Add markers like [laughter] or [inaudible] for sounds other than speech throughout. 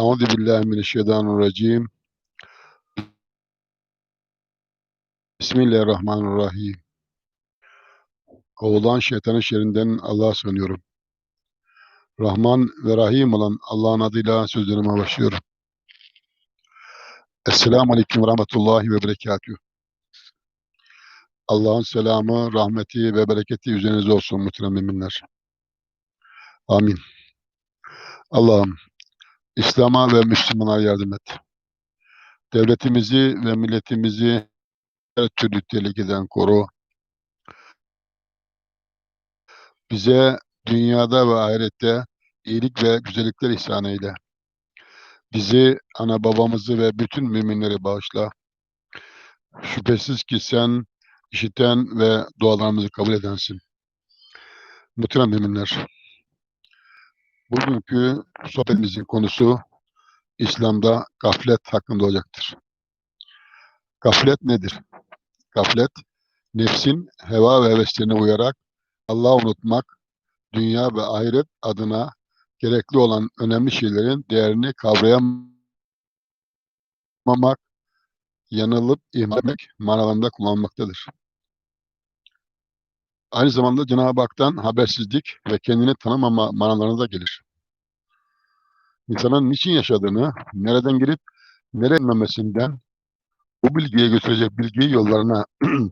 Euzu billahi mineşşeytanirracim. Bismillahirrahmanirrahim. Kovulan şeytanın şerrinden Allah'a sığınıyorum. Rahman ve Rahim olan Allah'ın adıyla sözlerime başlıyorum. Esselamu Aleyküm ve Rahmetullahi ve Berekatühü. Allah'ın selamı, rahmeti ve bereketi üzerinize olsun muhterem müminler. Amin. Allah'ım İslam'a ve Müslümanlara yardım et. Devletimizi ve milletimizi her türlü tehlikeden koru. Bize dünyada ve ahirette iyilik ve güzellikler ihsan eyle. Bizi, ana babamızı ve bütün müminleri bağışla. Şüphesiz ki sen işiten ve dualarımızı kabul edensin. Muhterem müminler, bugünkü sohbetimizin konusu İslam'da gaflet hakkında olacaktır. Gaflet nedir? Gaflet, nefsin heva ve heveslerine uyarak Allah'ı unutmak, dünya ve ahiret adına gerekli olan önemli şeylerin değerini kavrayamamak, yanılıp ihmal etmek manalarında kullanılmaktadır. Aynı zamanda Cenab-ı Hak'tan habersizlik ve kendini tanımama manalarına da gelir. İnsanın niçin yaşadığını, nereden girip nereye inmemesinden, bu bilgiye götürecek bilgi yollarına [clears throat]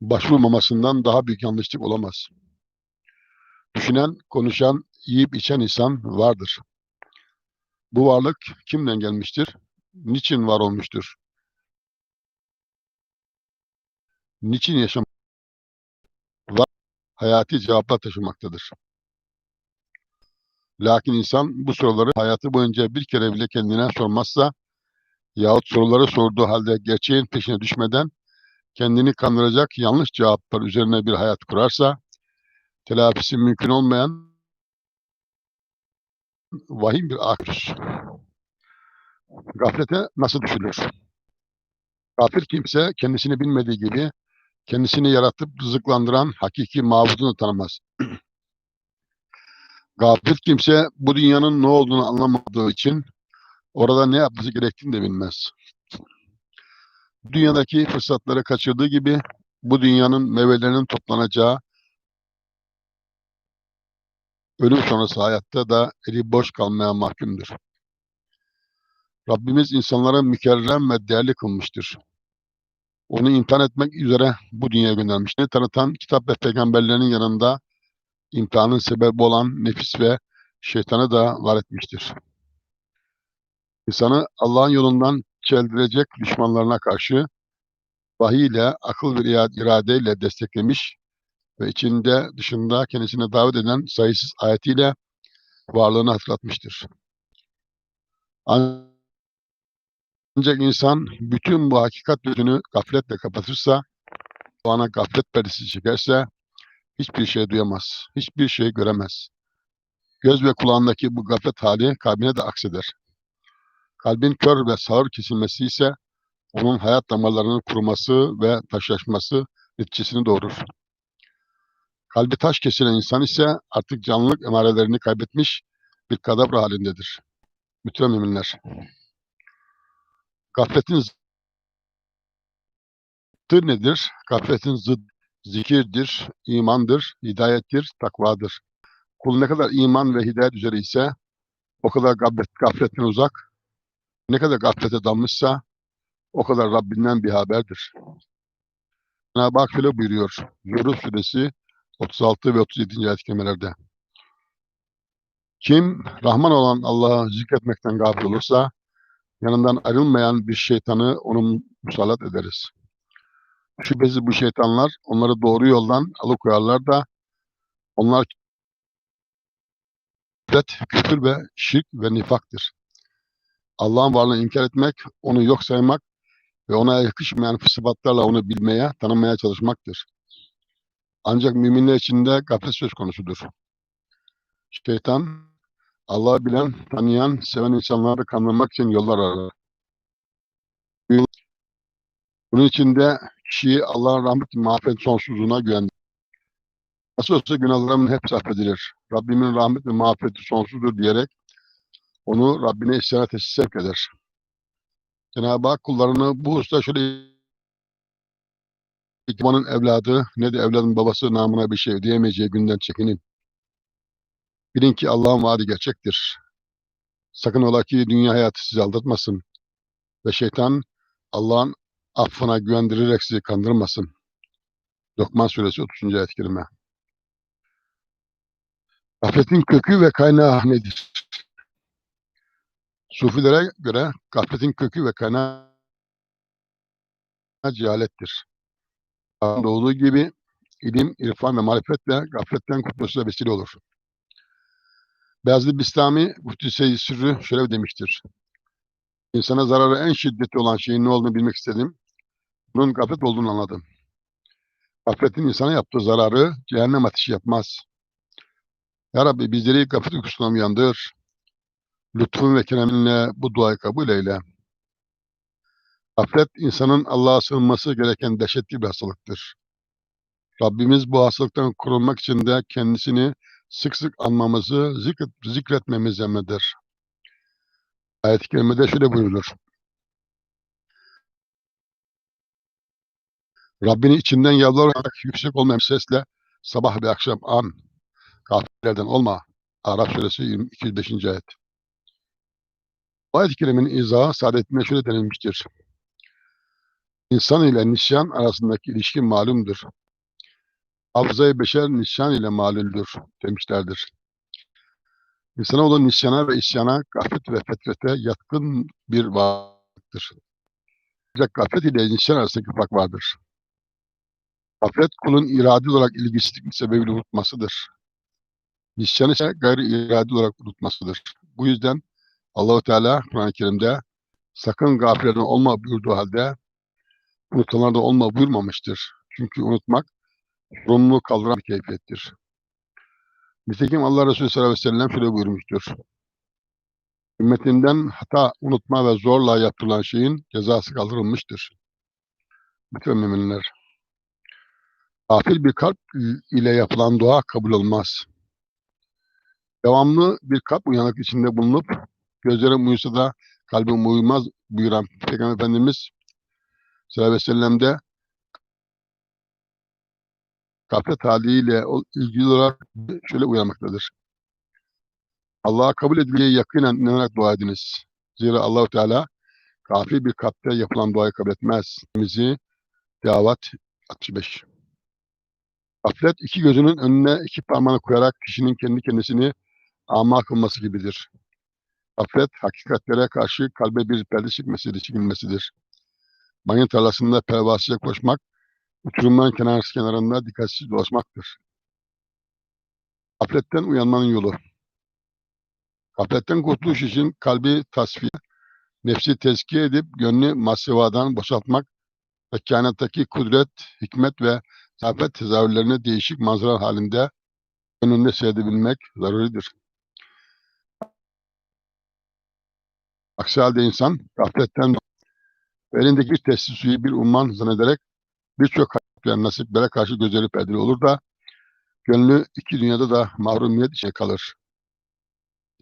başvurmamasından daha büyük yanlışlık olamaz. Düşünen, konuşan, yiyip içen insan vardır. Bu varlık kimden gelmiştir? Niçin var olmuştur? Niçin yaşam? Hayati cevaplar taşımaktadır. Lakin insan bu soruları hayatı boyunca bir kere bile kendine sormazsa yahut soruları sorduğu halde gerçeğin peşine düşmeden kendini kandıracak yanlış cevaplar üzerine bir hayat kurarsa telafisi mümkün olmayan vahim bir akış. Gaflete nasıl düşülür? Gafil kimse kendisini bilmediği gibi kendisini yaratıp rızıklandıran hakiki mabudunu tanımaz. [clears throat] Gafil kimse bu dünyanın ne olduğunu anlamadığı için orada ne yapması gerektiğini de bilmez. Dünyadaki fırsatları kaçırdığı gibi bu dünyanın meyvelerinin toplanacağı ölüm sonrası hayatta da eli boş kalmaya mahkumdur. Rabbimiz insanlara mükerrem ve değerli kılmıştır. Onu imtihan etmek üzere bu dünyaya göndermiştir. Tanıtan kitap ve peygamberlerin yanında imtihanın sebebi olan nefis ve şeytanı da var etmiştir. İnsanı Allah'ın yolundan çeldirecek düşmanlarına karşı vahiy ile, akıl ve iradeyle desteklemiş ve içinde dışında kendisine davet eden sayısız ayetiyle varlığını hatırlatmıştır. Ancak insan bütün bu hakikat yüzünü gafletle kapatırsa, ana gaflet perdesi çekerse hiçbir şey duyamaz, hiçbir şey göremez. Göz ve kulağındaki bu gaflet hali kalbine de akseder. Kalbin kör ve sağır kesilmesi ise onun hayat damarlarının kuruması ve taşlaşması neticesini doğurur. Kalbi taş kesilen insan ise artık canlılık emarelerini kaybetmiş bir kadavra halindedir. Bütün müminler. Gafletin zıddı nedir? Gafletin zıd zikirdir, imandır, hidayettir, takvadır. Kul ne kadar iman ve hidayet üzere ise o kadar gaflet, gafletten uzak, ne kadar gaflete dalmışsa o kadar Rabbinden bir haberdir. Cenab-ı Hak şöyle buyuruyor. Yunus suresi 36 ve 37. ayet kelimelerde. Kim Rahman olan Allah'ı zikretmekten gafil olursa yanından ayrılmayan bir şeytanı onun musallat ederiz. Şüphesiz bu şeytanlar onları doğru yoldan alıkoyarlar da onlar küfür ve şirk ve nifaktır. Allah'ın varlığını inkar etmek, onu yok saymak ve ona yakışmayan sıfatlarla onu bilmeye, tanımaya çalışmaktır. Ancak müminler için de gaflet söz konusudur. Şeytan, Allah'ı bilen, tanıyan, seven insanları kandırmak için yollar arar. Bunun için de kişiyi Allah'ın rahmet mağfiret sonsuzluğuna güvendir. Nasıl olsa günahlarımın hepsi affedilir. Rabbimin rahmet ve mağfireti sonsuzdur diyerek onu Rabbine isyana tesis sevk eder. Cenab-ı Hak kullarını bu hususta şöyle İkmanın evladı ne de evladın babası namına bir şey ödeyemeyeceği günden çekinin. Bilin ki Allah'ın vaadi gerçektir. Sakın ola ki dünya hayatı sizi aldatmasın. Ve şeytan Allah'ın affına güvendirerek sizi kandırmasın. Lokman suresi 30. ayet-i kerime. Gafletin kökü ve kaynağı nedir? Sufilere göre gafletin kökü ve kaynağı cehalettir. Olduğu gibi ilim, irfan ve marifetle gafletten kurtuluşuna vesile olur. Beyazlı Bistami Muhtise-i Sırrı şöyle demiştir. İnsana zararı en şiddetli olan şeyin ne olduğunu bilmek istedim. Bunun gaflet olduğunu anladım. Gafletin insana yaptığı zararı cehennem ateşi yapmaz. Ya Rabbi bizleri gaflet uykusundan uyandır. Lütfun ve kereminle bu duayı kabul eyle. Gaflet insanın Allah'a sığınması gereken dehşetli bir hastalıktır. Rabbimiz bu hastalıktan korunmak için de kendisini sık sık anmamızı, zikret, zikretmemizi emreder. Ayet-i Kerime'de şöyle buyurulur. Rabbini içinden yalvararak yüksek olmayan sesle sabah ve akşam an. Gafillerden olma. Arap suresi 205. ayet. Ayet-i kerimenin izahı saadetine şöyle denilmiştir. İnsan ile nisyan arasındaki ilişki malumdur. Hafızayı beşer nisyan ile malüldür demişlerdir. İnsana olan nisyana ve isyana, gaflet ve fetrete yatkın bir varlıktır. Ancak gaflet ile nisyan arasındaki fark vardır. Gaflet kulun iradi olarak ilgisizlik sebebiyle unutmasıdır. Nisyan ise gayri iradi olarak unutmasıdır. Bu yüzden Allahu Teala Kur'an-ı Kerim'de sakın gafillerden olma buyurduğu halde unutanlarda olma buyurmamıştır. Çünkü unutmak sorumluluğu kaldıran bir keyfiyettir. Nitekim Allah Resulü sallallahu aleyhi ve sellem şöyle buyurmuştur. Ümmetinden hata, unutma ve zorla yapılan şeyin cezası kaldırılmıştır. Bütün müminler. Gafil bir kalp ile yapılan dua kabul olmaz. Devamlı bir kalp uyanık içinde bulunup gözlerim uyusa da kalbim uyumaz buyuran Peygamber Efendimiz sallallahu aleyhi ve sellem'de gaflet haliyle ilgili olarak şöyle uyanmaktadır. Allah'a kabul edileceği yakinen inanarak dua ediniz. Zira Allahu Teala gafil bir kalpte yapılan duayı kabul etmez. Bizi Davat 65. Gaflet iki gözünün önüne iki parmağını koyarak kişinin kendi kendisini ama kılması gibidir. Gaflet hakikatlere karşı kalbe bir perde çıkmesidir, çekilmesidir. Mayın tarlasında pervasızca koşmak, uçurumların kenar kenarında dikkatsiz dolaşmaktır. Gafletten uyanmanın yolu. Gafletten kurtuluş için kalbi tasfiye, nefsi tezkiye edip gönlü masıvadan boşaltmak ve kainattaki kudret, hikmet ve zafet tezahürlerini değişik manzara halinde önünde seyredebilmek zaruridir. Aksi halde insan gafletten elindeki bir testi suyu bir umman zannederek birçok kalplerin nasiplere karşı gözleri perdeli olur da gönlü iki dünyada da mahrumiyet içine kalır.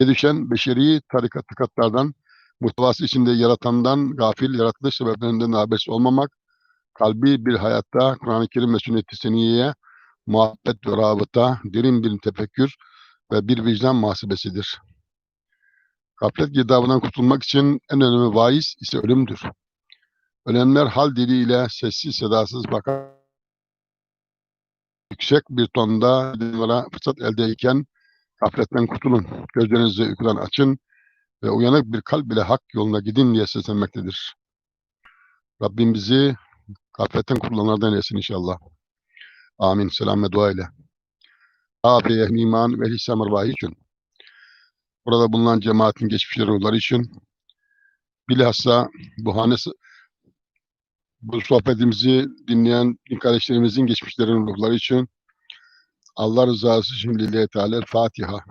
düşen beşeri tarikat tıkatlardan muhtevası içinde yaratandan gafil yaratılış sebeplerinden habersiz olmamak, kalbi bir hayatta Kur'an-ı Kerim ve sünnet-i seniyeye muhabbet ve rabıta, derin bir tefekkür ve bir vicdan muhasebesidir. Gaflet girdabından kurtulmak için en önemli vaiz ise ölümdür. Ölenler hal diliyle sessiz sedasız bakar. Yüksek bir tonda fırsat eldeyken gafletten kurtulun. Gözlerinizi uykudan açın ve uyanık bir kalp ile hak yoluna gidin diye seslenmektedir. Rabbim bizi gafletten kurtulanlardan eylesin inşallah. Amin. Selam ve dua ile. Afiye, iman ve hissam rvahi için. Burada bulunan cemaatin geçmişleri ruhları için bilhassa bu hanesi bu sohbetimizi dinleyen kardeşlerimizin geçmişlerin ruhları için Allah rızası için Lillahi Teala Fatiha.